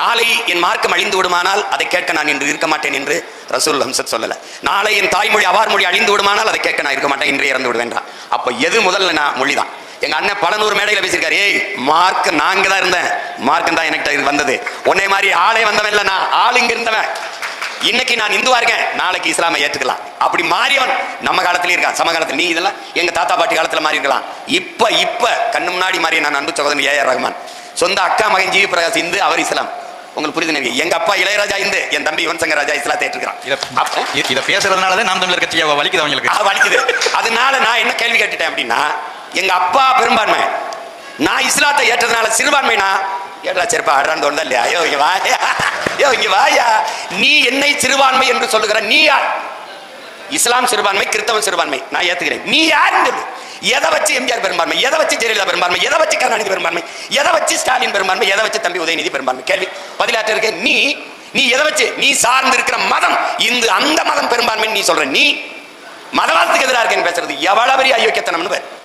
நாளை என் மார்க்கம் அழிந்து விடுமானால் அதை கேட்க நான் இன்று இருக்க மாட்டேன் என்று ரசூல் ஹம்சத் சொல்லல. நாளை என் தாய்மொழி அவார் மொழி அழிந்து விடுமானால் அதை கேட்க நான் இருக்க மாட்டேன் இன்று இறந்து விடுவேன்றான் அப்போ எது முதல்ல நான் மொழி தான் எங்க அண்ணன் பல நூறு மேடையில் பேசியிருக்காரு ஏய் மார்க் நாங்க தான் இருந்தேன். மார்க்கம் தான் எனக்கு இது வந்தது. உன்னை மாதிரி ஆளே வந்தவன் இல்லை நான் ஆள் இங்க இருந்தவன். இன்னைக்கு நான் இந்துவா இருக்கேன். நாளைக்கு இஸ்லாமை ஏற்றுக்கலாம். அப்படி மாறியவன் நம்ம காலத்துல இருக்கா சமகாலத்தில் நீ இதெல்லாம் எங்க தாத்தா பாட்டி காலத்துல மாறி இருக்கலாம். இப்ப இப்ப கண்ணு முன்னாடி மாறிய நான் அன்பு சகோதரன் ஏ ஆர் ரஹ்மான். சொந்த அக்கா மகன் ஜீவி பிரகாஷ் இந்து அவர் இஸ்லாம். உங்களுக்கு புரியுது நினைக்கிறேன். எங்க அப்பா இளையராஜா இந்து என் தம்பி யுவன் சங்கர் ராஜா இஸ்லாத்தை ஏற்றுக்கிறான் இத அப்போ இ- இத பேசுறதுனால தான் நாம் தமிழர் கட்சியை வலிக்குது அவங்களுக்கு. வலிக்குது. அதனால நான் என்ன கேள்வி கேட்டுட்டேன் அப்படின்னா எங்க அப்பா பெரும்பான்மை. நான் இஸ்லாத்தை ஏற்றதுனால சிறுபான்மைனா ஏடா செருப்பா ஆடுறான்னு தோணுதா இல்லையா? ஐயோ இங்க வாயா. ஐயோ இங்க வாயா. நீ என்னை சிறுபான்மை என்று சொல்லுகிற நீ யார்? இஸ்லாம் சிறுபான்மை கிறிஸ்தவன் சிறுபான்மை. நான் ஏத்துக்கிறேன். நீ யார் எதை வச்சு எம்ஜிஆர் பெரும்பான்மை? எதை வச்சு ஜெயலலிதா பெரும்பான்மை? எதை வச்சு கருணாநிதி பெரும்பான்மை? எதை வச்சு ஸ்டாலின் பெரும்பான்மை? எதை வச்சு தம்பி உதயநிதி பெரும்பான்மை? கேள்வி. பதிலாற்ற இருக்க நீ நீ எதை வச்சு? நீ சார்ந்து இருக்கிற மதம். இந்த அந்த மதம் பெரும்பான்மை நீ சொல்ற. நீ மதவாதத்துக்கு எதிராக இருக்கேன்னு பேசுறது எவ்வளவு பெரிய அயோக்கியத்தனம்னு பேர்.